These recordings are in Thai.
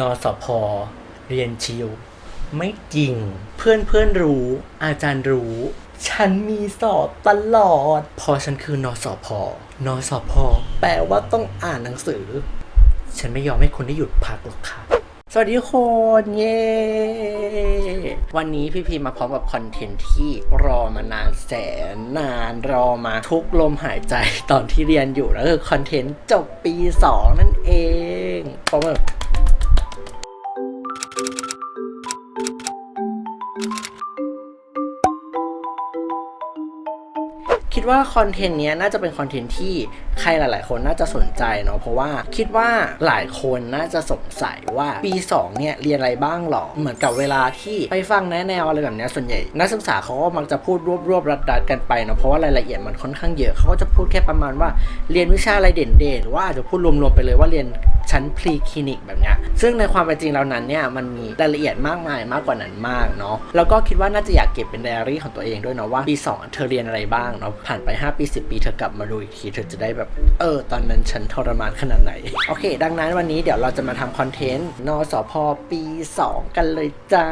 นสพเรียนชิว ไม่จริง เพื่อนเพื่อนรู้ อาจารย์รู้ ฉันมีสอบตลอด พอฉันคือนอสพนอสพแปลว่าต้องอ่านหนังสือ ฉันไม่ยอมให้คุณได้หยุดพักหรอกค่ะ สวัสดีคนเย้วันนี้พี่พีมาพร้อมกับคอนเทนต์ที่รอมานานแสนนานรอมาทุกลมหายใจตอนที่เรียนอยู่แล้วคือคอนเทนต์จบปี 2 นั่นเองปรบมือคิด ว่าคอนเทนต์เนี้ยน่าจะเป็นคอนเทนต์ที่ใครหลาย ๆ คนน่าจะสนใจเนาะเพราะว่าคิดว่าหลายคนน่าจะสงสัยว่าปี 2 เนี่ยเรียนอะไรบ้างหรอ เหมือนกับเวลาที่ไปฟังแนะแนวอะไรแบบเนี้ยส่วนใหญ่ นักศึกษาเขาก็มักจะพูดรวบรวบรัดรัดๆกันไปเนาะเพราะว่ารายละเอียดมันค่อนข้างเยอะเขาก็จะพูดแค่ประมาณว่าเรียนวิชาอะไรเด่นๆหรือว่าอาจจะพูดรวมๆไปเลยว่าเรียน ชั้นพรีคลินิกแบบเนี้ยซึ่งในความเป็นจริงแล้วนั้นเนี่ยมันมีรายละเอียดมากมายมากกว่านั้นมากเนาะแล้วก็คิดว่าน่าจะอยากเก็บเป็นไดอารี่ของตัวเองด้วยเนาะว่าปี2เธอเรียนอะไรบ้างเนาะผ่านไป 5 ปี 10 ปีเธอกลับมาดูอีกทีเธอจะได้แบบเออ ตอนนั้นฉันทรมานขนาดไหน โอเค ดังนั้นวันนี้เดี๋ยวเราจะมาทำคอนเทนต์นสพปี 2 กันเลยจ้า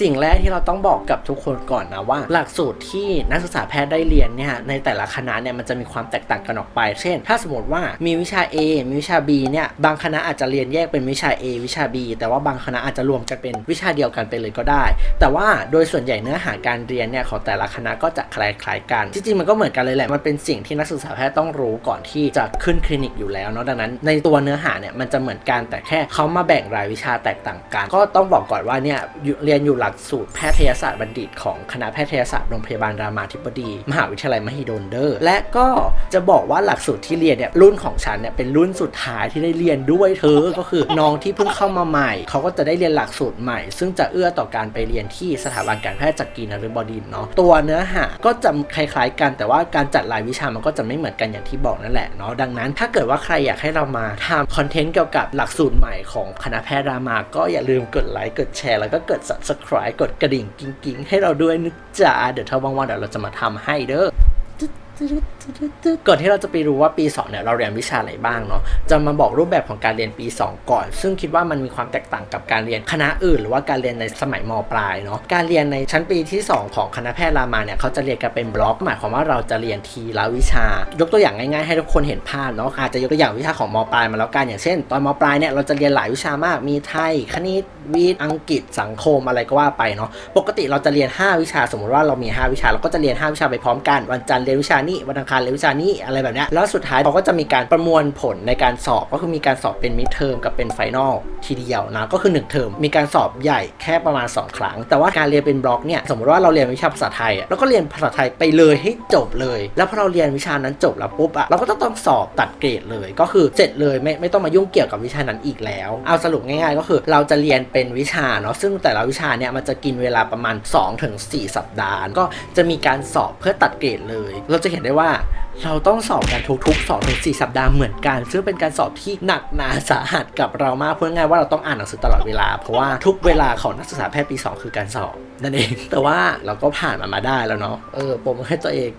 สิ่งแรกที่เราต้องบอกกับทุกคนก่อนนะว่า หลักสูตรที่นักศึกษาแพทย์ได้เรียนเนี่ยในแต่ละคณะเนี่ยมันจะมีความแตกต่างกันออกไป เช่น ถ้าสมมติว่ามีวิชา A มีวิชา B เนี่ยบางคณะอาจจะเรียนแยกเป็นวิชา A วิชา B แต่ว่าบางคณะอาจจะรวมกันเป็นวิชาเดียวกันไปเลยก็ได้ แต่ว่าโดยส่วนใหญ่เนื้อหาการเรียนเนี่ยของแต่ละคณะก็จะคล้ายๆกันจริงๆมันก็เหมือนกันเลยแหละมันเป็นสิ่งที่นักศึกษาแพทย์ต้องรู้ก่อนที่จะขึ้นคลินิกอยู่แล้วเนาะดังนั้น ในตัวเนื้อหาเนี่ยมันจะเหมือนกันแต่แค่เขามาแบ่งรายวิชาแตกต่างกัน ก็ต้องบอกก่อนว่าเนี่ยเรียนอยู่หลักสูตรแพทยศาสตร์บัณฑิต ของคณะแพทยศาสตร์โรงพยาบาลรามาธิบดี มหาวิทยาลัยมหิดลเดอร์และก็จะบอกว่าหลักสูตรที่เรียนเนี่ยรุ่นของฉันเนี่ยเป็นรุ่นสุดท้ายที่ได้เรียนด้วยเธอก็คือน้องที่เพิ่งเข้ามาใหม่ เขาก็จะได้เรียนหลักสูตรใหม่ ซึ่งจะเอื้อต่อการไปเรียนที่สถาบันการแพทย์จักรีนฤบดินเนาะตัวเนื้อหาก็จะคล้ายๆ กันแต่ว่าการจัดรายวิชามันก็จะไม่เหมือนกันอย่างที่บอกนั่นแหละเนาะดังนั้น ถ้าเกิดว่าใครอยากให้เรามาทำคอนเทนต์เกี่ยวกับหลักสูตรใหม่ของคณะแพทย์รามาก็อย่าลืมกดไลค์กดแชร์ แล้วก็กด subscribe กดกระดิ่งกิ๊งๆ ให้เราด้วยนะจ๊ะเดี๋ยวถ้าว่างๆเดี๋ยวเราจะมาทำให้เด้อ ก่อนที่เราจะไปรู้ว่าปี 2 เนี่ยเราเรียนวิชาอะไรบ้างเนาะจะมาบอกรูปแบบของการเรียนปี 2 ก่อน ซึ่งคิดว่ามันมีความแตกต่างกับการเรียนคณะอื่น หรือว่าการเรียนในสมัยมปลายเนาะการเรียนในชั้นปีที่ 2 ของคณะแพทย์รามาเนี่ยเขาจะเรียนกันเป็นบล็อกหมายความว่าเราจะเรียนทีละวิชา ยกตัวอย่างง่ายๆให้ทุกคนเห็นภาพเนาะอาจจะยกตัวอย่างวิชาของมปลายมาแล้วกันอย่างเช่น ตอนมปลายเนี่ยเราจะเรียนหลายวิชามากมีไทยคณิตวิทย์อังกฤษสังคมอะไรก็ว่าไปเนาะปกติเราจะเรียน 5 วิชาสมมติว่าเรามี 5 วิชาเราก็จะเรียน 5 วิชาไปพร้อมกันวันจันทร์เรียนวิชานี้วันอังคารเรียนวิชานี้อะไรแบบนี้แล้วสุดท้ายเขาก็จะมีการประมวลผลในการสอบก็คือมีการสอบเป็นมิดเทอมกับเป็นไฟนอลทีเดียวนะก็คือ1เทอมมีการสอบใหญ่แค่ประมาณ 2 ครั้ง แต่ว่าการเรียนเป็นบล็อกเนี่ยสมมติว่าเราเรียนวิชาภาษาไทยอะเราก็เรียนภาษาไทยไปเลยให้จบเลย แล้วพอเราเรียนวิชานั้นจบแล้วปุ๊บอะเราก็ต้องต้องสอบตัดเกรดเลย ก็คือเสร็จเลยไม่ไม่ต้องมายุ่งเกี่ยวกับวิชานั้นอีกแล้ว เอาสรุปง่ายๆ ก็คือเราจะเรียนเป็นวิชาเนาะซึ่งแต่ละวิชาเนี่ยมันจะกินเวลาประมาณ 2-4 สัปดาห์ ก็จะมีการสอบเพื่อตัดเกรดเลย เราจะเห็นได้ว่าเราต้องสอบกันทุกๆ2อถึงสสัปดาห์เหมือนกัน ซึ่งเป็นการสอบที่หนักหนาสาหัสกับเรามากเพูดง่ายว่าเราต้องอ่านหนังสือตลอดเวลา เพราะว่าทุกเวลาของนักศึกษาแพทย์ปี 2 คือการสอบนั่นเอง แต่ว่าเราก็ผ่านมันมาได้แล้วเนาะเออผมให้ตัวเอง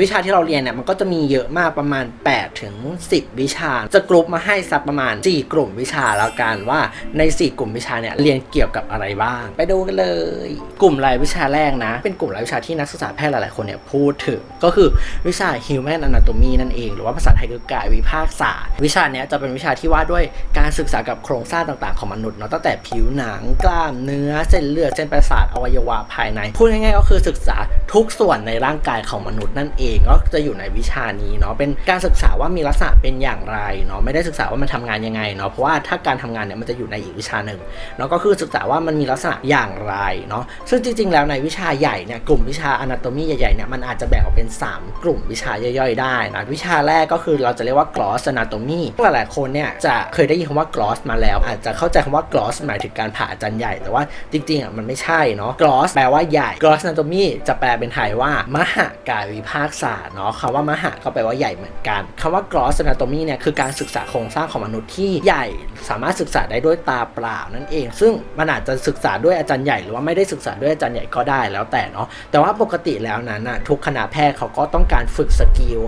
วิชาที่เราเรียนเนี่ยมันก็จะมีเยอะมากประมาณ8ถึง10 วิชา จะกลุ่มมาให้สักประมาณ 4 กลุ่มวิชาแล้วกันว่าใน 4 กลุ่มวิชาเนี่ยเรียนเกี่ยวกับอะไรบ้าง ไปดูกันเลย กลุ่มรายวิชาแรกนะ เป็นกลุ่มรายวิชาที่นักศึกษาแพทย์หลายๆคนเนี่ยพูดถึงก็คือวิชา Human Anatomy นั่นเอง หรือว่าภาษาไทยคือกายวิภาคศาสตร์วิชาเนี้ยจะเป็นวิชาที่ว่าด้วยการศึกษากับโครงสร้างต่างๆของมนุษย์เนาะตั้งแต่ผิวหนังกล้ามเนื้อเส้นเลือดเส้นประสาทอวัยวะภายในพูดง่ายๆก็คือศึกษาทุกส่วนในร่างกายของมนุษย์นั่นเองก็จะอยู่ในวิชานี้เนาะเป็นการศึกษาว่ามีลักษณะเป็นอย่างไรเนาะไม่ได้ศึกษาว่ามันทำงานยังไงเนาะเพราะว่าถ้าการทำงานเนี่ยมันจะอยู่ในอีกวิชาหนึ่งเนาะก็คือศึกษาว่ามันมีลักษณะอย่างไรเนาะซึ่งจริง ๆ แล้วในวิชาใหญ่เนี่ยกลุ่มวิชา anatomy ใหญ่ๆเนี่ยมันอาจจะแบ่งออกเป็น 3 กลุ่มวิชาย่อยๆ ได้นะวิชาแรกก็คือเราจะเรียกว่า gross anatomy หลายๆคนเนี่ยจะเคยได้ยินคำว่า gross มาแล้ว อาจจะเข้าใจคำว่า gross หมายถึงการผ่าจารย์ใหญ่แต่ว่าจริงๆอะมันไม่ใช่เนาะ gross แปลว่าใหญ่ gross anatomy จะแปลเป็นไทยว่ามหกกายวิภาคศาสตร์เนาะคำว่ามหาก็แปลว่าใหญ่เหมือนกันคำว่า gross anatomy เนี่ยคือการศึกษาโครงสร้างของมนุษย์ที่ใหญ่ สามารถศึกษาได้ด้วยตาเปล่านั่นเอง ซึ่งมันอาจจะศึกษาด้วยอาจารย์ใหญ่หรือว่าไม่ได้ศึกษาด้วยอาจารย์ใหญ่ก็ได้แล้วแต่เนาะแต่ว่าปกติแล้วนั้นนะทุกคณะแพทย์เขาก็ต้องการฝึกสกิล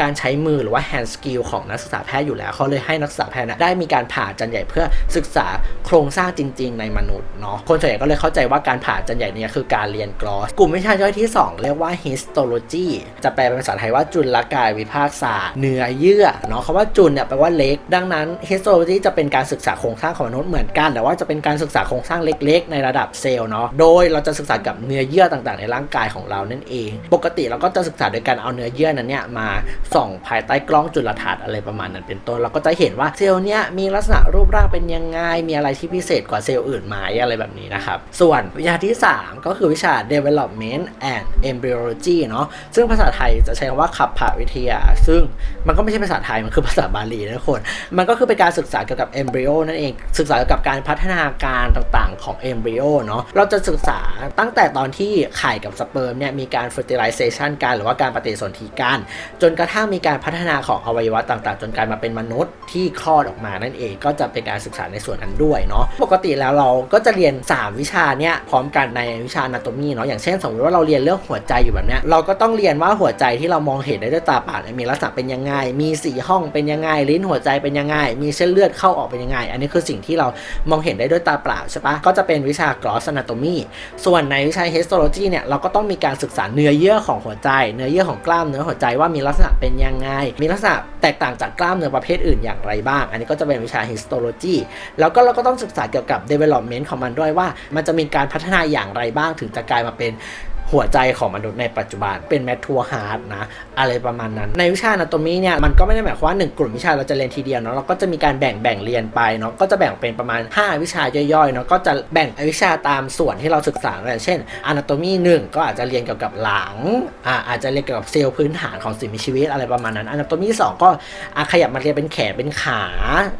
การใช้มือหรือว่า hand skill ของนักศึกษาแพทย์อยู่แล้วเขาเลยให้นักศึกษาแพทย์นะได้มีการผ่าอาจารย์ใหญ่เพื่อศึกษาโครงสร้างจริง ๆ ในมนุษย์เนาะคนส่วนใหญ่ก็เลยเข้าใจว่าการผ่าอาจารย์ใหญ่เนี่ยคือการเรียน gloss กลุ่มวิชาย่อยที่ 2 เรียกว่า histology จะแปลเป็นภาษาไทยว่าจุลกายวิภาคศาสตร์เนื้อเยื่อเนาะคำว่าจุลเนี่ยแปลว่าเล็ก ดังนั้น histology จะเป็นการศึกษาโครงสร้างของมนุษย์เหมือนกัน แต่ว่าจะเป็นการศึกษาโครงสร้างเล็ก ๆ ในระดับเซลล์เนาะโดยเราจะศึกษากับเนื้อเยื่อต่างๆ ในร่างกายของเรานั่นเอง ปกติเราก็จะศึกษาโดยการเอาเนื้อเยื่อนั้นเนี่ยมาส่องภายใต้กล้องจุลทรรศน์อะไรประมาณนั้นเป็นต้นเราก็จะเห็นว่าเซลล์เนี่ยมีลักษณะรูปร่างเป็นยังไงมีอะไรที่พิเศษกว่าเซลล์อื่นไหมอะไรแบบนี้นะครับส่วนวิชาที่ 3 ก็คือวิชา development and embryology เนาะซึ่งภาษาไทยจะใช้คำว่าขับผ่าวิทยา ซึ่งมันก็ไม่ใช่ภาษาไทย มันคือภาษาบาลีนะคน มันก็คือเป็นการศึกษาเกี่ยวกับ embryo นั่นเอง ศึกษาเกี่ยวกับการพัฒนาการต่างๆ ของ embryo เนาะ เราจะศึกษาตั้งแต่ตอนที่ไข่กับสเปิร์มเนี่ยมีการ fertilization กันหรือว่าการปฏิสนธิกัน จนกระทั่งมีการพัฒนาของอวัยวะต่างๆ จนกลายมาเป็นมนุษย์ที่คลอดออกมานั่นเอง ก็จะเป็นการศึกษาในส่วนนั้นด้วยเนาะ ปกติแล้วเราก็จะเรียน3วิชาเนี่ยพร้อมกันในวิชา anatomy เนาะอย่างเช่นสมมติว่าเราเรียนเรื่องหัวใจอยู่แบบเนี้ยเราก็ต้องเรียนว่าหัวใจที่เรามองเห็นได้ด้วยตาเปล่าเนี่ยมีลักษณะเป็นยังไง มีสีห้องเป็นยังไง ลิ้นหัวใจเป็นยังไง มีเส้นเลือดเข้าออกเป็นยังไง อันนี้คือสิ่งที่เรามองเห็นได้ด้วยตาเปล่าใช่ปะก็จะเป็นวิชา gross anatomy ส่วนในวิชา histology เนี่ยเราก็ต้องมีการศึกษาเนื้อเยื่อของหัวใจ เนื้อเยื่อของกล้ามเนื้อหัวใจว่ามีลักษณะเป็นยังไง มีลักษณะแตกต่างจากกล้ามเนื้อประเภทอื่นอย่างไรบ้าง อันนี้ก็จะเป็นวิชา histology แล้วก็เราก็ต้องศึกษาเกี่ยวกับ development ของมันด้วยว่า มันจะมีการพัฒนาอย่างไรบ้างถึงจะกลายมาเป็น หัวใจของมนุษย์ในปัจจุบันเป็นแมททัวฮาร์ดนะ อะไรประมาณนั้น ในวิชา anatomy เนี่ยมันก็ไม่ได้หมายความว่าหนึ่งกลุ่มวิชาเราจะเรียนทีเดียวเนาะเราก็จะมีการแบ่งแบ่งเรียนไปเนาะก็จะแบ่งเป็นประมาณ 5 วิชาย่อยๆเนาะก็จะแบ่งวิชาตามส่วนที่เราศึกษาอย่างเช่น anatomy 1ก็อาจจะเรียนเกี่ยวกับหลังอ่าอาจจะเรียนเกี่ยวกับเซลล์พื้นฐานของสิ่งมีชีวิตอะไรประมาณนั้น anatomy 2ก็อะขยับมาเรียนเป็นแขนเป็นขา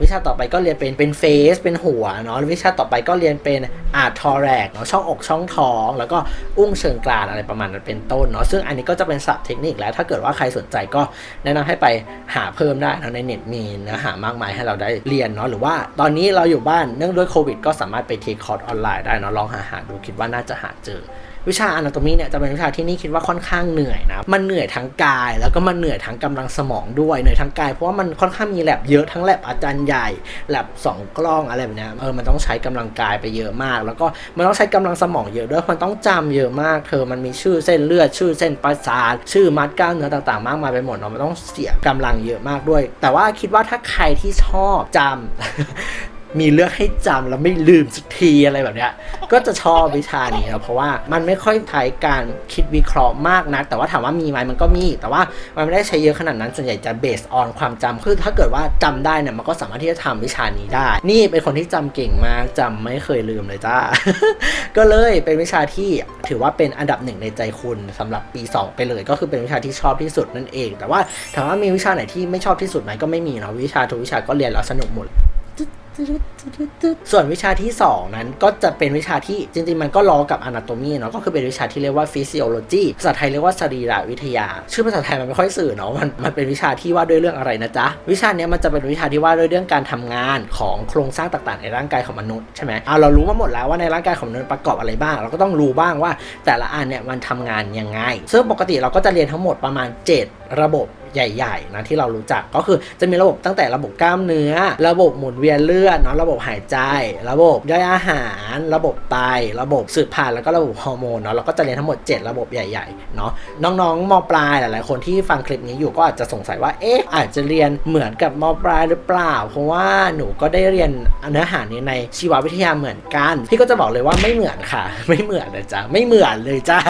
วิชาต่อไปก็เรียนเป็นเป็นเฟสเป็นหัวเนาะวิชาต่อไปก็เรียนเป็นอาทอแรกเนาะช่องอกช่องท้อง แล้วก็อุ้งเชิงกรานอะไรประมาณนั้นเป็นต้นเนาะซึ่งอันนี้ก็จะเป็นศัพท์เทคนิคแล้ว ถ้าเกิดว่าใครสนใจก็แนะนำให้ไปหาเพิ่มได้นะในเน็ตมีเนื้อหามากมายให้เราได้เรียนเนาะหรือว่าตอนนี้เราอยู่บ้านเนื่องด้วยโควิดก็สามารถไปเทคคอร์สออนไลน์ได้เนาะลองหาหาดูคิดว่าน่าจะหาเจอ วิชา anatomy เนี่ยจะเป็นวิชาที่นี่คิดว่าค่อนข้างเหนื่อยนะมันเหนื่อยทั้งกาย แล้วก็มันเหนื่อยทั้งกำลังสมองด้วยเหนื่อยทั้งกายเพราะว่ามันค่อนข้างมีแลบเยอะทั้งแลบอาจารย์ใหญ่แลบสองกล้องอะไรแบบนี้เออมันต้องใช้กำลังกายไปเยอะมาก แล้วก็มันต้องใช้กำลังสมองเยอะด้วยมันต้องจำเยอะมากเธอมันมีชื่อเส้นเลือดชื่อเส้นประสาทชื่อมัดกล้ามเนื้อต่างๆ มากมายไปหมดเนาะมันต้องเสียกำลังเยอะมากด้วย แต่ว่าคิดว่าถ้าใครที่ชอบจำ มีเลือกให้จำแล้วไม่ลืมสักทีอะไรแบบเนี้ย ก็จะชอบวิชานี้นะเพราะว่ามันไม่ค่อยใช้การคิดวิเคราะห์มากนัก แต่ว่าถามว่ามีไหมมันก็มี แต่ว่ามันไม่ได้ใช้เยอะขนาดนั้นส่วนใหญ่จะเบสออนความจำคือถ้าเกิดว่าจำได้เนี่ยมันก็สามารถที่จะทำวิชานี้ได้ นี่เป็นคนที่จำเก่งมากจำไม่เคยลืมเลยจ้า ก็เลยเป็นวิชาที่ถือว่าเป็นอันดับหนึ่งในใจคุณสำหรับปี 2 ไปเลย ก็คือเป็นวิชาที่ชอบที่สุดนั่นเอง แต่ว่าถามว่ามีวิชาไหนที่ไม่ชอบที่สุดไหมก็ไม่มีเนาะวิชาทุกวิชาก็เรียนแล้วสนุกหมด ส่วนวิชาที่ 2 นั้นก็จะเป็นวิชาที่จริงๆ มันก็ล้อกับ anatomy เนาะก็คือเป็นวิชาที่เรียกว่า physiology ภาษาไทยเรียกว่าสรีรวิทยา ชื่อภาษาไทยมันไม่ค่อยสื่อเนาะมันมันเป็นวิชาที่ว่าด้วยเรื่องอะไรนะจ๊ะ วิชาเนี้ยมันจะเป็นวิชาที่ว่าด้วยเรื่องการทำงานของโครงสร้างต่างๆ ในร่างกายของมนุษย์ใช่ไหมเอาเรารู้มาหมดแล้วว่าในร่างกายของมนุษย์ประกอบอะไรบ้าง เราก็ต้องรู้บ้างว่าแต่ละอันเนี่ยมันทำงานยังไง ซึ่งปกติเราก็จะเรียนทั้งหมดประมาณ 7 ระบบใหญ่ๆนะที่เรารู้จักก็คือจะมีระบบตั้งแต่ระบบกล้ามเนื้อ ระบบหมุนเวียนเลือดเนาะระบบหายใจ ระบบย่อยอาหาร ระบบไตระบบสืบพันธุ์แล้วก็ระบบฮอร์โมนเนาะเราก็จะเรียนทั้งหมด 7 ระบบใหญ่ๆเนาะน้องๆมปลายหลายๆคนที่ฟังคลิปนี้อยู่ก็อาจจะสงสัยว่าเอ๊ะอาจจะเรียนเหมือนกับมปลายหรือเปล่า เพราะว่าหนูก็ได้เรียนเนื้อหานี้ในชีววิทยาเหมือนกันพี่ก็จะบอกเลยว่าไม่เหมือนค่ะ ไม่เหมือนเลยจ้าไม่เหมือนเลยจ้า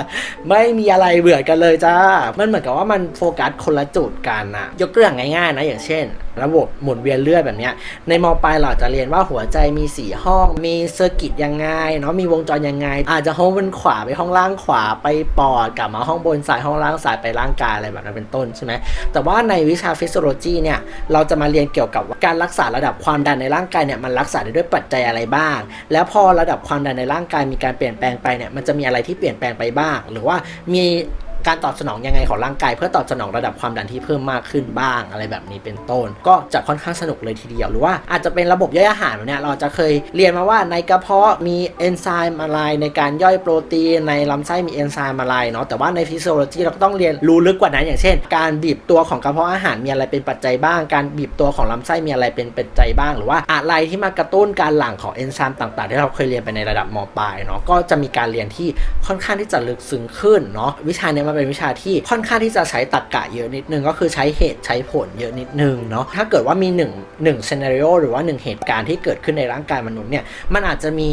ไม่มีอะไรเหมือนกันเลยจ้ามันเหมือนกับว่ามันโฟกัสคนละจุดกันอะยกตัวอย่างง่ายๆนะอย่างเช่น ระบบหมุนเวียนเลือดแบบนี้ในมปลายเราจะเรียนว่าหัวใจมีสี่ห้อง มีเซอร์กิตยังไงเนาะมีวงจรยังไง อาจจะห้องบนขวาไปห้องล่างขวาไปปอดกลับมาห้องบนซ้ายห้องล่างซ้ายไปร่างกายอะไรแบบนั้นเป็นต้นใช่ไหมแต่ว่าในวิชาฟิสิโลจีเนี่ยเราจะมาเรียนเกี่ยวกับการรักษาระดับความดันในร่างกายเนี่ยมันรักษาได้ด้วยปัจจัยอะไรบ้าง แล้วพอระดับความดันในร่างกายมีการเปลี่ยนแปลงไปเนี่ยมันจะมีอะไรที่เปลี่ยนแปลงไปบ้าง หรือว่ามี การตอบสนองยังไงของร่างกาย เพื่อตอบสนองระดับความดันที่เพิ่มมากขึ้นบ้างอะไรแบบนี้เป็นต้น ก็จะค่อนข้างสนุกเลยทีเดียว หรือว่าอาจจะเป็นระบบย่อยอาหารเนี้ยเราจะเคยเรียนมาว่าในกระเพาะมีเอนไซม์อะไรในการย่อยโปรตีนในลำไส้มีเอนไซม์อะไรเนาะแต่ว่าในฟิสิโอโลจีเราก็ต้องเรียนรู้ลึกกว่านั้น อย่างเช่น การบีบตัวของกระเพาะอาหารมีอะไรเป็นปัจจัยบ้าง การบีบตัวของลำไส้มีอะไรเป็นปัจจัยบ้าง หรือว่าอะไรที่มากระตุ้นการหลั่งของเอนไซม์ต่าง ๆ ที่เราเคยเรียนไปในระดับมปลายเนาะก็จะมีการเรียนที่ค่อนข้างที่จะลึกซึ้งขึ้นเนาะวิชาเนี้ยมันเป็นวิชาที่ค่อนข้างที่จะใช้ตรรกะเยอะนิดนึงก็คือใช้เหตุใช้ผลเยอะนิดนึงเนาะถ้าเกิดว่ามี1นึ่งหนึ่งซีนารีโอหรือว่าหนึ่งเหตุการณ์ที่เกิดขึ้นในร่างกายมนุษย์เนี่ยมันอาจจะมี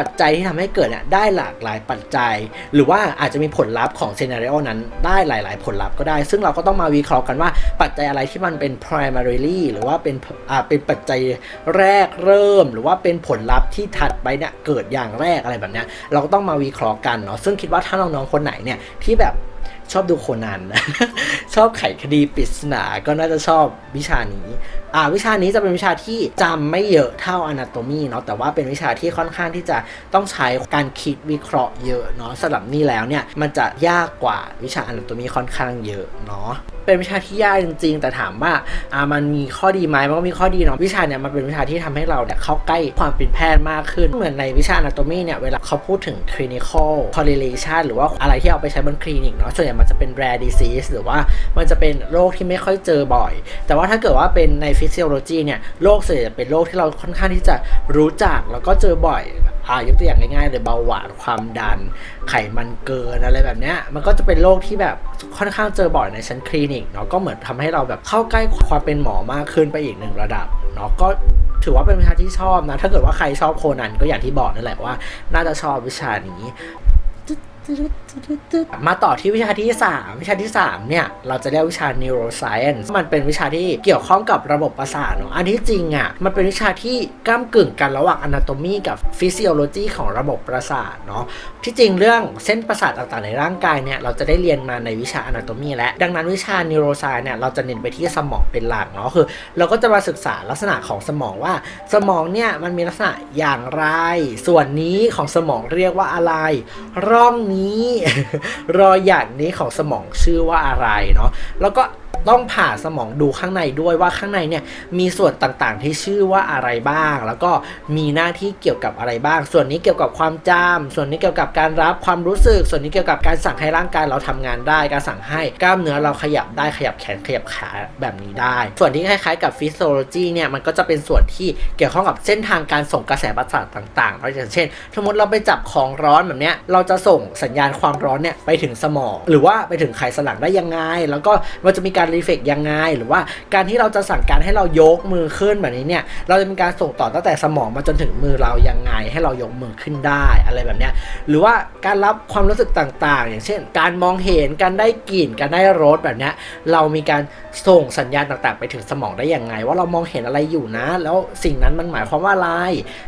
ปัจจัยที่ทำให้เกิดเนี่ยได้หลากหลายปัจจัย หรือว่าอาจจะมีผลลัพธ์ของซีนารีโอนั้นได้หลาย ๆ ผลลัพธ์ก็ได้ ซึ่งเราก็ต้องมาวิเคราะห์กันว่าปัจจัยอะไรที่มันเป็น primarily หรือว่าเป็นอ่าเป็นปัจจัยแรกเริ่ม หรือว่าเป็นผลลัพธ์ที่ถัดไปเนี่ยเกิดอย่างแรกอะไรแบบเนี้ยเราก็ต้องมาวิเคราะห์กันเนาะซึ่งคิดว่าถ้าน้องๆคนไหนเนี่ยที่แบบ ชอบดูโคนัน ชอบไขคดีปริศนา ก็น่าจะชอบวิชานี้ อ่าวิชานี้จะเป็นวิชาที่จำไม่เยอะเท่า Anatomy เนาะแต่ว่าเป็นวิชาที่ค่อนข้างที่จะต้องใช้การคิดวิเคราะห์เยอะเนาะสำหรับนี่แล้วเนี่ยมันจะยากกว่าวิชา Anatomy ค่อนข้างเยอะเนาะเป็นวิชาที่ยากจริง ๆ แต่ถามว่าอ่ามันมีข้อดีไหมมันก็มีข้อดีเนาะวิชาเนี่ยมันเป็นวิชาที่ทำให้เราเนี่ยเข้าใกล้ความเป็นแพทย์มากขึ้น เหมือนในวิชา Anatomy เนี่ยเวลาเขาพูดถึง clinical correlation หรือว่าอะไรที่เอาไปใช้บนคลินิกเนาะส่วนใหญ่มันจะเป็น rare disease หรือว่ามันจะเป็นโรคที่ไม่ค่อยเจอบ่อย แต่ว่าถ้าเกิดว่าเป็นใน physiology เนี่ยโรคส่วนใหญ่จะเป็นโรคที่เราค่อนข้างที่จะรู้จักแล้วก็เจอบ่อยอ่ายกตัวอย่างง่ายๆเลยเบาหวานความดัน ไขมันเกินอะไรแบบเนี้ยมันก็จะเป็นโรคที่แบบค่อนข้างเจอบ่อยในชั้นคลินิกเนาะก็เหมือนทำให้เราแบบเข้าใกล้ความเป็นหมอมากขึ้นไปอีกหนึ่งระดับเนาะก็ถือว่าเป็นวิชาที่ชอบนะ ถ้าเกิดว่าใครชอบโคนันก็อย่างที่บอกนั่นแหละว่า น่าจะชอบวิชานี้ มาต่อที่วิชาที่ 3 วิชาที่ 3 เนี่ย เราจะเรียกวิชา neuroscience มันเป็นวิชาที่เกี่ยวข้องกับระบบประสาทเนาะอันที่จริงอะ่ะ มันเป็นวิชาที่ก้ากึ่งกันระหว่าง anatomy กับ physiology ของระบบประสาทเนาะที่จริงเรื่องเส้นประสาทต่างๆในร่างกายเนี่ย เราจะได้เรียนมาในวิชา anatomy และดังนั้นวิชา neuroscience เนี่ย เราจะเน้นไปที่สมองเป็นหลักเนาะคือ เราก็จะมาศึกษาลักษณะของสมองว่า สมองเนี่ยมันมีลักษณะอย่างไร ส่วนนี้ของสมองเรียกว่าอะไร ร่องนี้รอยหยักนี้ของสมองชื่อว่าอะไรเนาะแล้วก็ ต้องผ่าสมองดูข้างในด้วยว่าข้างในเนี่ยมีส่วนต่างๆ ที่ชื่อว่าอะไรบ้าง แล้วก็มีหน้าที่เกี่ยวกับอะไรบ้าง ส่วนนี้เกี่ยวกับความจำส่วนนี้เกี่ยวกับการรับความรู้สึก ส่วนนี้เกี่ยวกับการสั่งให้ร่างกายเราทำงานได้ การสั่งให้กล้ามเนื้อเราขยับได้ขยับแขนขยับขาแบบนี้ได้ ส่วนที่คล้ายๆกับฟิสิโอโลจีเนี่ยมันก็จะเป็นส่วนที่เกี่ยวข้องกับเส้นทางการส่งกระแสประสาทต่างๆอย่างเช่น สมมติเราไปจับของร้อนแบบเนี้ยเราจะส่งสัญญาณความร้อนเนี่ยไปถึงสมอง หรือว่าไปถึงไขสันหลังได้ยังไง แล้วก็มันจะมีการรีเฟกยังไง หรือว่าการที่เราจะสั่งการให้เรายกมือขึ้นแบบนี้เนี่ย เราจะมีการส่งต่อตั้งแต่สมองมาจนถึงมือเรายังไง ให้เรายกมือขึ้นได้อะไรแบบเนี้ย หรือว่าการรับความรู้สึกต่างๆ อย่างเช่น การมองเห็น การได้กลิ่น การได้รสแบบเนี้ย เรามีการส่งสัญญาณต่างๆ ไปถึงสมองได้อยังไง ว่าเรามองเห็นอะไรอยู่นะ แล้วสิ่งนั้นมันหมายความว่าอะไร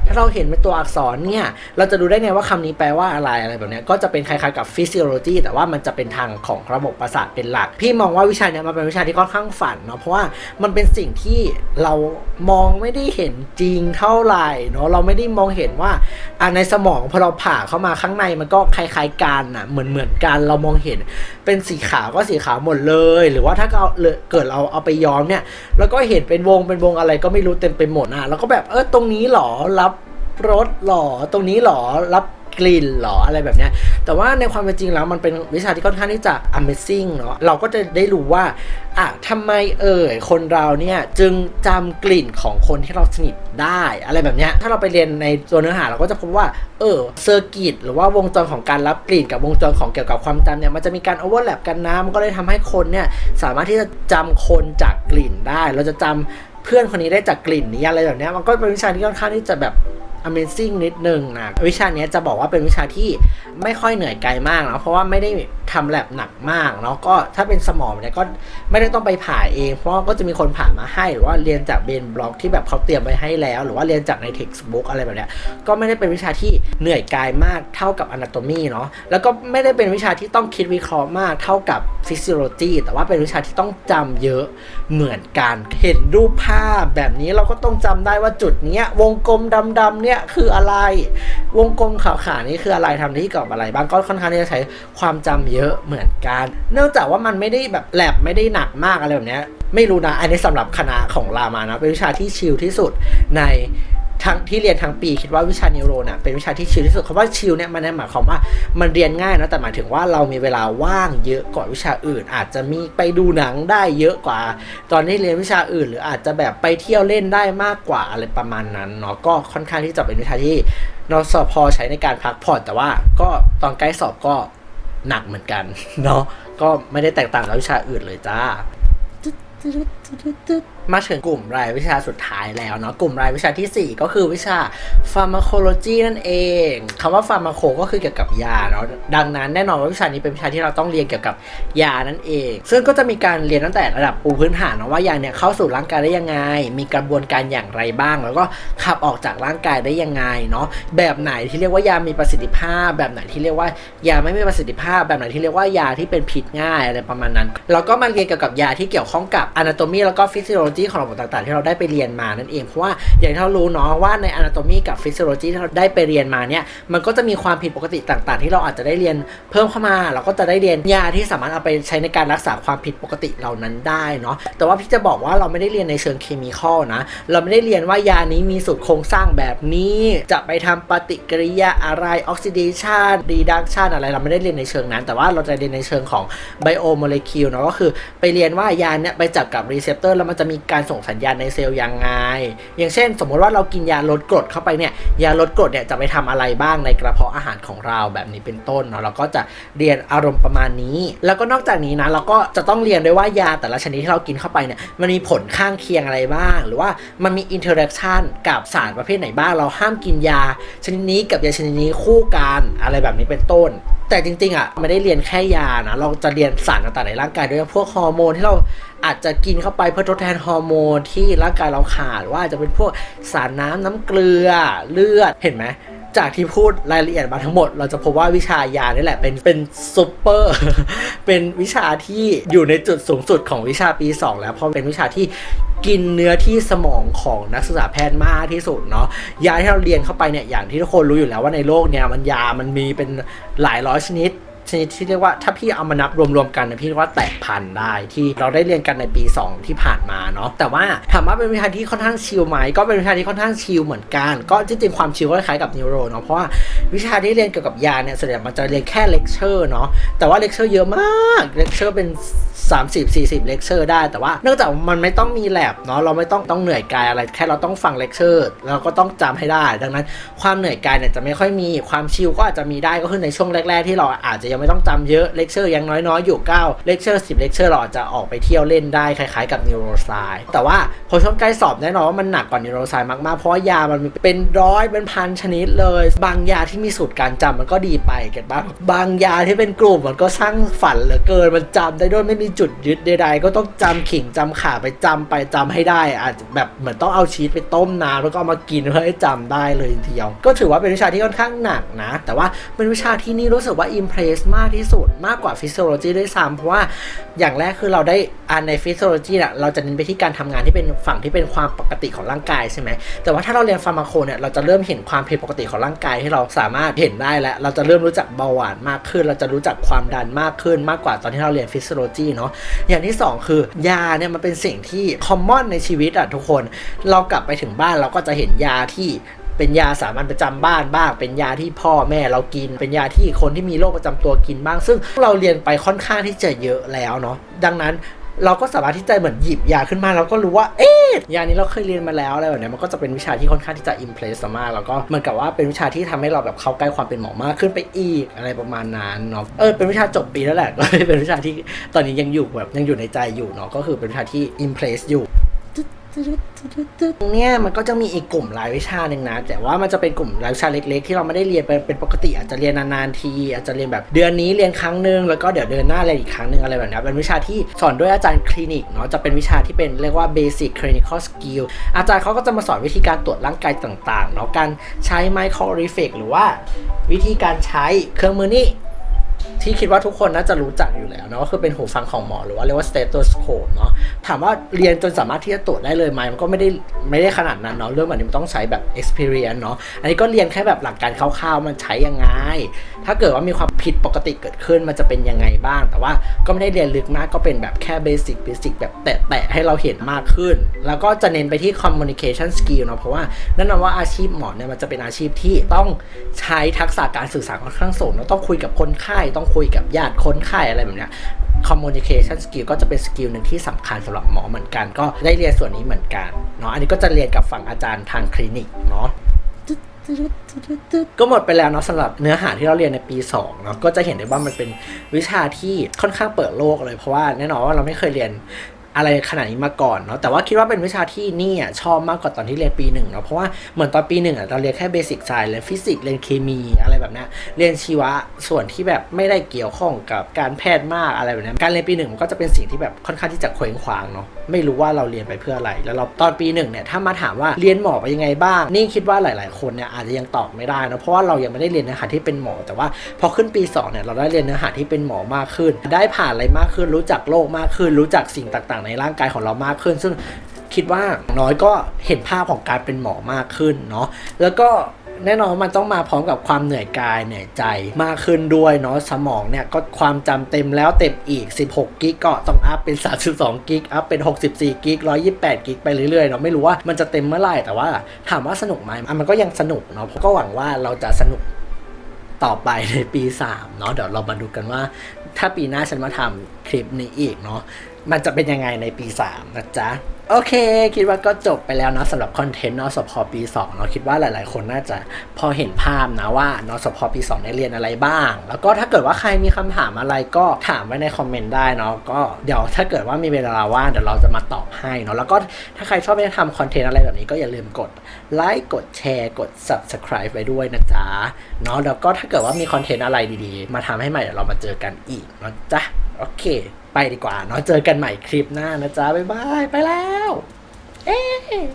ถ้าเราเห็นเป็นตัวอักษรเนี่ย เราจะดูได้ไงว่าคำนี้แปลว่าอะไรอะไรแบบเนี้ย ก็จะเป็นคล้ายๆกับ physiology แต่ว่ามันจะเป็นทางของระบบประสาทเป็นหลัก พี่มองว่าวิชาเนี้ยมันเป็นวิชาที่ค่อนข้างฝันเนาะเพราะว่ามันเป็นสิ่งที่เรามองไม่ได้เห็นจริงเท่าไหร่เนาะเราไม่ได้มองเห็นว่าอะในสมองพอเราผ่าเข้ามาข้างในมันก็คล้ายๆกันอะเหมือนเหมือนกันเรามองเห็นเป็นสีขาวก็สีขาวหมดเลย หรือว่าถ้าเาเกิดเราเอาไปย้อมเนี่ยแล้วก็เห็นเป็นวงเป็นวงอะไรก็ไม่รู้เต็มไปหมดอะแล้วก็แบบเออตรงนี้หรอรับรสหรอตรงนี้หรอรับ กลิ่นหรออะไรแบบเนี้ยแต่ว่าในความเป็นจริงแล้วมันเป็นวิชาที่ค่อนข้างที่จะ amazing เนาะเราก็จะได้รู้ว่าอะทำไมเอ่ยคนเราเนี่ยจึงจำกลิ่นของคนที่เราสนิทได้อะไรแบบเนี้ยถ้าเราไปเรียนในตัวเนื้อหาเราก็จะพบว่าเออเซอร์กิตหรือว่าวงจรของการรับกลิ่นกับวงจรของเกี่ยวกับความจำเนี่ยมันจะมีการโอเวอร์แลปกันนะมันก็เลยทำให้คนเนี่ยสามารถที่จะจำคนจากกลิ่นได้ เราจะจำเพื่อนคนนี้ได้จากกลิ่นนี้อะไรแบบเนี้ยมันก็เป็นวิชาที่ค่อนข้างที่จะแบบ Amazing นิดนึงนะวิชาเนี้ยจะบอกว่าเป็นวิชาที่ไม่ค่อยเหนื่อยไกลมากเนาะเพราะว่าไม่ได้ทำแลบหนักมากเนาะก็ถ้าเป็นสมองเนี่ยก็ไม่ได้ต้องไปผ่าเอง เพราะก็จะมีคนผ่ามาให้หรือว่าเรียนจากเบนบล็อกที่แบบเขาเตรียมไว้ให้แล้ว หรือว่าเรียนจากในเท็กซ์บุ๊กอะไรแบบเนี้ยก็ไม่ได้เป็นวิชาที่เหนื่อยกายมากเท่ากับ Anatomy เนาะแล้วก็ไม่ได้เป็นวิชาที่ต้องคิดวิเคราะห์มากเท่ากับ Physiology แต่ว่าเป็นวิชาที่ต้องจำเยอะเหมือนกันเห็นรูปภาพแบบนี้เราก็ต้องจำได้ว่าจุดเนี้ยวงกลมดำๆเนี่ยนี่ยคืออะไร วงกลมขาวๆนี้คืออะไรทำหน้าที่กับอะไรบ้างก็ค่อนข้างที่จะใช้ความจำเยอะเหมือนกัน เนื่องจากว่ามันไม่ได้แบบแลบไม่ได้หนักมากอะไรแบบเนี้ยไม่รู้นะ อันนี้สำหรับคณะของรามานะเป็นวิชาที่ชิลที่สุดใน ทั้งที่เรียนทั้งปีคิดว่าวิชานิวโรน่ะเป็นวิชาที่ชิลที่สุดคำว่าชิลเนี่ยมันหมายความว่ามันเรียนง่ายนะแต่หมายถึงว่าเรามีเวลาว่างเยอะกว่าวิชาอื่น อาจจะมีไปดูหนังได้เยอะกว่า ตอนที่เรียนวิชาอื่น หรืออาจจะแบบไปเที่ยวเล่นได้มากกว่าอะไรประมาณนั้นเนาะก็ค่อนข้างที่จะเป็นวิชาที่นสพใช้ในการพักผ่อนแต่ว่าก็ตอนใกล้สอบก็หนักเหมือนกันเนาะก็ไม่ได้แตกต่างจากวิชาอื่นเลยจ้า มาถึงกลุ่มรายวิชาสุดท้ายแล้วเนาะกลุ่มรายวิชาทีสี่4 ก็คือวิชา pharmacology นั่นเองคำว่า pharmaco ก็คือเกี่ยวกับยาเนาะดังนั้นแน่นอนว่าวิชานี้เป็นวิชาที่เราต้องเรียนเกี่ยวกับยานั่นเอง ซึ่งก็จะมีการเรียนตั้งแต่ระดับปูพื้นฐานเนาะว่ายาเนี่ยเข้าสู่ร่างกายได้ยังไง มีกระบวนการอย่างไรบ้าง แล้วก็ขับออกจากร่างกายได้ยังไงเนาะแบบไหนที่เรียกว่ายามีประสิทธิภาพ แบบไหนที่เรียกว่ายาไม่มีประสิทธิภาพ แบบไหนที่เรียกว่ายาที่เป็นพิษง่ายอะไรประมาณนั้นแล้วก็มาเรียนเกี่ยวกับยาที่เกี่ยวข้องกับ anatomy แล้วก็ physiology ของระบบต่างๆ ที่เราได้ไปเรียนมานั่นเอง เพราะว่าอย่างที่เรารู้เนาะว่าใน anatomy กับ physiology ที่เราได้ไปเรียนมาเนี่ยมันก็จะมีความผิดปกติต่างๆ ที่เราอาจจะได้เรียนเพิ่มเข้ามาเราก็จะได้เรียนยาที่สามารถเอาไปใช้ในการรักษาความผิดปกติเหล่านั้นได้เนาะแต่ว่าพี่จะบอกว่าเราไม่ได้เรียนในเชิงเคมีคอลนะเราไม่ได้เรียนว่ายานี้มีสูตรโครงสร้างแบบนี้ จะไปทำปฏิกิริยาอะไรออกซิเดชันรีดักชันอะไรเราไม่ได้เรียนในเชิงนั้น แต่ว่าเราจะเรียนในเชิงของไบโอโมเลกุลเนาะก็คือ ไปเรียนว่ายาเนี่ยไปจับกับรีเซพเตอร์แล้วมันจะมีการส่งสัญญาณในเซลล์ยังไง อย่างเช่น สมมติว่าเรากินยาลดกรดเข้าไปเนี่ย ยาลดกรดเนี่ยจะไปทำอะไรบ้างในกระเพาะอาหารของเราแบบนี้เป็นต้นเนาะ เราก็จะเรียนอารมณ์ประมาณนี้ แล้วก็นอกจากนี้นะเราก็จะต้องเรียนด้วยว่ายาแต่ละชนิดที่เรากินเข้าไปเนี่ย มันมีผลข้างเคียงอะไรบ้าง หรือว่ามันมีอินเทอร์แอคชั่นกับสารประเภทไหนบ้าง เราห้ามกินยาชนิดนี้กับยาชนิดนี้คู่กันอะไรแบบนี้เป็นต้น แต่จริงๆอะไม่ได้เรียนแค่ยานะ เราจะเรียนสารต่างๆในร่างกายด้วยพวกฮอร์โมนที่เราอาจจะกินเข้าไปเพื่อทดแทนฮอร์โมนที่ร่างกายเราขาดว่าจะเป็นพวกสารน้ำน้ำเกลือเลือดเห็นไหม จากที่พูดรายละเอียดมาทั้งหมด เราจะพบว่าวิชายานี่แหละเป็นเป็นซูเปอร์เป็นวิชาที่อยู่ในจุดสูงสุดของวิชาปี 2 แล้วเพราะเป็นวิชาที่กินเนื้อที่สมองของนักศึกษาแพทย์มากที่สุดเนาะยาที่เราเรียนเข้าไปเนี่ยอย่างที่ทุกคนรู้อยู่แล้วว่าในโลกเนี่ยมันยามันมีเป็นหลายร้อยชนิด ชนิดที่เรียกว่าถ้าพี่เอามานับรวมๆกันนะพี่เรียกว่าแตกพันได้ที่เราได้เรียนกันในปี 2 ที่ผ่านมาเนาะแต่ว่าถามว่าเป็นวิชาที่ค่อนข้างชิลไหมก็เป็นวิชาที่ค่อนข้างชิลเหมือนกัน ก็จริงๆความชิลก็คล้ายกับนิวโรเนาะเพราะว่าวิชาที่เรียนเกี่ยวกับยาเนี่ยส่วนใหญ่มันจะเรียนแค่เลคเชอร์เนาะแต่ว่าเลคเชอร์เยอะมากเลคเชอร์เป็น 30-40เลคเชอร์ได้แต่ว่าเนื่องจากมันไม่ต้องมีแลบเนาะเราไม่ต้องต้องเหนื่อยกายอะไร แค่เราต้องฟังเลคเชอร์เราก็ต้องจำให้ได้ ดังนั้นความเหนื่อยกายเนี่ยจะไม่ค่อยมีความชิลก็อาจจะมีได้ก็คือในช่วงแรก ๆ ที่เราอาจจะยังไม่ต้องจำเยอะเลคเชอร์ยังน้อยๆอยู่9เลคเชอร์10เลคเชอร์เราอาจจะออกไปเที่ยวเล่นได้คล้ายๆกับนิวโรไซแต่ว่าพอช่วงใกล้สอบแน่นอนว่ามันหนักกว่านิวโรไซมากๆเพราะยามันเป็นร้อยเป็นพันชนิดเลย บางยาที่มีสูตรการจำมันก็ดีไปเก็ตปะบางยาที่เป็นกลุ่มมันก็สร้างฝันเหลือเกินมันจำได้ด้วยไม่มีจุดยึดใดๆก็ต้องจำขิงจำขาไปจำไปจำให้ได้อาจจะแบบเหมือนต้องเอาชีสไปต้มน้ำแล้วก็เอามากินเพื่อให้จำได้เลยทีเดียว ก็ถือว่าเป็นวิชาที่ค่อนข้างหนักนะ แต่ว่าเป็นวิชาที่นี่รู้สึกว่าอิมเพรสมากที่สุดมากกว่าฟิสิโอโลจีด้วยซ้ำเพราะว่าอย่างแรกคือเราได้อ่านในฟิสิโอโลจีเนี่ยเราจะเน้นไปที่การทำงานที่เป็นฝั่งที่เป็นความปกติของร่างกายใช่ไหมแต่ว่าถ้าเราเรียนฟาร์มาโคเนี่ยเราจะเริ่มเห็นความผิดปกติของร่างกายที่เราสามารถเห็นได้แล้วเราจะเริ่มรู้จักเบาหวานมากขึ้น เราจะรู้จักความดันมากขึ้นมากกว่าตอนที่เราเรียนฟิสิโลจีเนาะอย่างที่สองคือยาเนี่ยมันเป็นสิ่งที่คอมมอนในชีวิตอะทุกคนเรากลับไปถึงบ้านเราก็จะเห็นยาที่เป็นยาสามัญประจำบ้านบ้าง เป็นยาที่พ่อแม่เรากิน เป็นยาที่คนที่มีโรคประจำตัวกินบ้าง ซึ่งเราเรียนไปค่อนข้างที่จะเยอะแล้วเนาะ ดังนั้น เราก็สามารถที่จะเหมือนหยิบยาขึ้นมาเราก็รู้ว่า เอ๊ะยานี้เราเคยเรียนมาแล้วอะไรแบบนี้มันก็จะเป็นวิชาที่ค่อนข้างที่จะอิมเพรสมากแล้วก็เหมือนกับว่าเป็นวิชาที่ทำให้เราแบบเข้าใกล้ความเป็นหมอมากขึ้นไปอีกอะไรประมาณนั้นเนาะเออเป็นวิชาจบปีแล้วแหละก็เป็นวิชาที่ตอนนี้ยังอยู่แบบยังอยู่ในใจอยู่เนาะก็คือเป็นวิชาที่อิมเพรสอยู่ เนี่ยมันก็จะมีอีกกลุ่มรายวิชาหนึ่งนะ แต่ว่ามันจะเป็นกลุ่มรายวิชาเล็ก ๆ ที่เราไม่ได้เรียนเป็นปกติอาจจะเรียนนานๆที อาจจะเรียนแบบเดือนนี้เรียนครั้งหนึ่งแล้วก็เดี๋ยวเดือนหน้าเรียนอีกครั้งหนึ่งอะไรแบบนี้เป็นวิชาที่สอนด้วยอาจารย์คลินิกเนาะจะเป็นวิชาที่เป็นเรียกว่า basic clinical skill อาจารย์เขาก็จะมาสอนวิธีการตรวจร่างกายต่างๆเนาะการใช้ micro reflex หรือว่า วิธีการใช้เครื่องมือนี้ ที่คิดว่าทุกคนน่าจะรู้จักอยู่แล้วเนาะก็คือเป็นหูฟังของหมอหรือว่าเรียกว่า stethoscope เนาะถามว่าเรียนจนสามารถที่จะตรวจได้เลยไหมมันก็ไม่ได้ไม่ได้ขนาดนั้นเนาะเรื่องแบบนี้มันต้องใช้แบบ experience เนาะอันนี้ก็เรียนแค่แบบหลักการคร่าวๆมันใช้ยังไง ถ้าเกิดว่ามีความผิดปกติเกิดขึ้นมันจะเป็นยังไงบ้าง แต่ว่าก็ไม่ได้เรียนลึกมากก็เป็นแบบแค่เบสิกเบสิกแบบแตะๆให้เราเห็นมากขึ้น แล้วก็จะเน้นไปที่ communication skill เนาะเพราะว่าแน่นอนว่าอาชีพหมอเนี่ยมันจะเป็นอาชีพที่ต้องใช้ทักษะการสื่อสารค่อนข้างสูงเนอะต้องคุยกับคนไข้ต้องคุยกับญาติคนไข้อะไรแบบเนี้ย communication skill ก็จะเป็นสกิลหนึ่งที่สำคัญสำหรับหมอเหมือนกัน ก็ได้เรียนส่วนนี้เหมือนกันเนาะอันนี้ก็จะเรียนกับฝั่งอาจารย์ทางคลินิกเนาะ ก็หมดไปแล้วเนาะสำหรับเนื้อหาที่เราเรียนในปี2เนาะก็จะเห็นได้ว่ามันเป็นวิชาที่ค่อนข้างเปิดโลกเลยเพราะว่าแน่นอนว่าเราไม่เคยเรียน อะไรขนาดนี้มาก่อนเนาะแต่ว่าคิดว่าเป็นวิชาที่นี่อะชอบมากกว่าตอนที่เรียนปีหนึ่งเนาะเพราะว่าเหมือนตอนปีหนึ่งอะเราเรียนแค่เบสิกไซน์เรียนฟิสิกส์เรียนเคมีอะไรแบบนี้เรียนชีวะส่วนที่แบบไม่ได้เกี่ยวข้องกับการแพทย์มากอะไรแบบนี้การเรียนปีหนึ่งมันก็จะเป็นสิ่งที่แบบค่อนข้างที่จะเคว้งคว้างเนาะไม่รู้ว่าเราเรียนไปเพื่ออะไร แล้วเราตอนปีหนึ่งเนี่ยถ้ามาถามว่าเรียนหมอไปยังไงบ้าง นี่คิดว่าหลาย ๆ คนเนี่ยอาจจะยังตอบไม่ได้เนอะเพราะว่าเรายังไม่ได้เรียนเนื้อหาที่เป็นหมอ แต่ว่าพอขึ้นปี2เนี่ยเราได้เรียนเนื้อหาที่เป็นหมอมากขึ้น ได้ผ่านอะไรมากขึ้น รู้จักโลกมากขึ้น รู้จักสิ่งต่าง ๆในร่างกายของเรามากขึ้น ซึ่งคิดว่าน้อยก็เห็นภาพของการเป็นหมอมากขึ้นเนาะแล้วก็แน่นอนมันต้องมาพร้อมกับความเหนื่อยกายเหนื่อยใจมากขึ้นด้วยเนาะสมองเนี่ยก็ความจำเต็มแล้วเต็มอีก 16 กิกก็ต้องอัพเป็น 32 กิกอัพเป็น 64 กิก 128 กิกไปเรื่อยๆเนาะไม่รู้ว่ามันจะเต็มเมื่อไหร่แต่ว่าถามว่าสนุกไหมอะมันก็ยังสนุกเนาะก็หวังว่าเราจะสนุกต่อไปในปี 3 เนาะเดี๋ยวเรามาดูกันว่า ถ้าปีหน้าฉันมาทำคลิปนี้อีกเนาะ มันจะเป็นยังไงในปี 3 นะจ๊ะ โอเค คิดว่าก็จบไปแล้วเนาะสำหรับคอนเทนต์นสพปี 2 เนาะคิดว่าหลาย ๆ คนน่าจะพอเห็นภาพนะว่านสพปี 2 ได้เรียนอะไรบ้าง แล้วก็ถ้าเกิดว่าใครมีคำถามอะไรก็ถามไว้ในคอมเมนต์ได้เนาะก็เดี๋ยวถ้าเกิดว่ามีเวลาว่างเดี๋ยวเราจะมาตอบให้เนาะแล้วก็ถ้าใครชอบที่จะทำคอนเทนต์อะไรแบบนี้ก็อย่าลืมกดไลค์กดแชร์กด subscribe ไว้ด้วยนะจ๊ะเนาะแล้วก็ถ้าเกิดว่ามีคอนเทนต์อะไรดี ๆ มาทำให้ใหม่เดี๋ยวเรามาเจอกันอีกนะจ๊ะโอเค ไปดีกว่าเนาะเจอกันใหม่คลิปหน้านะจ๊ะบ๊ายบาย ไปแล้ว เอ๊ะ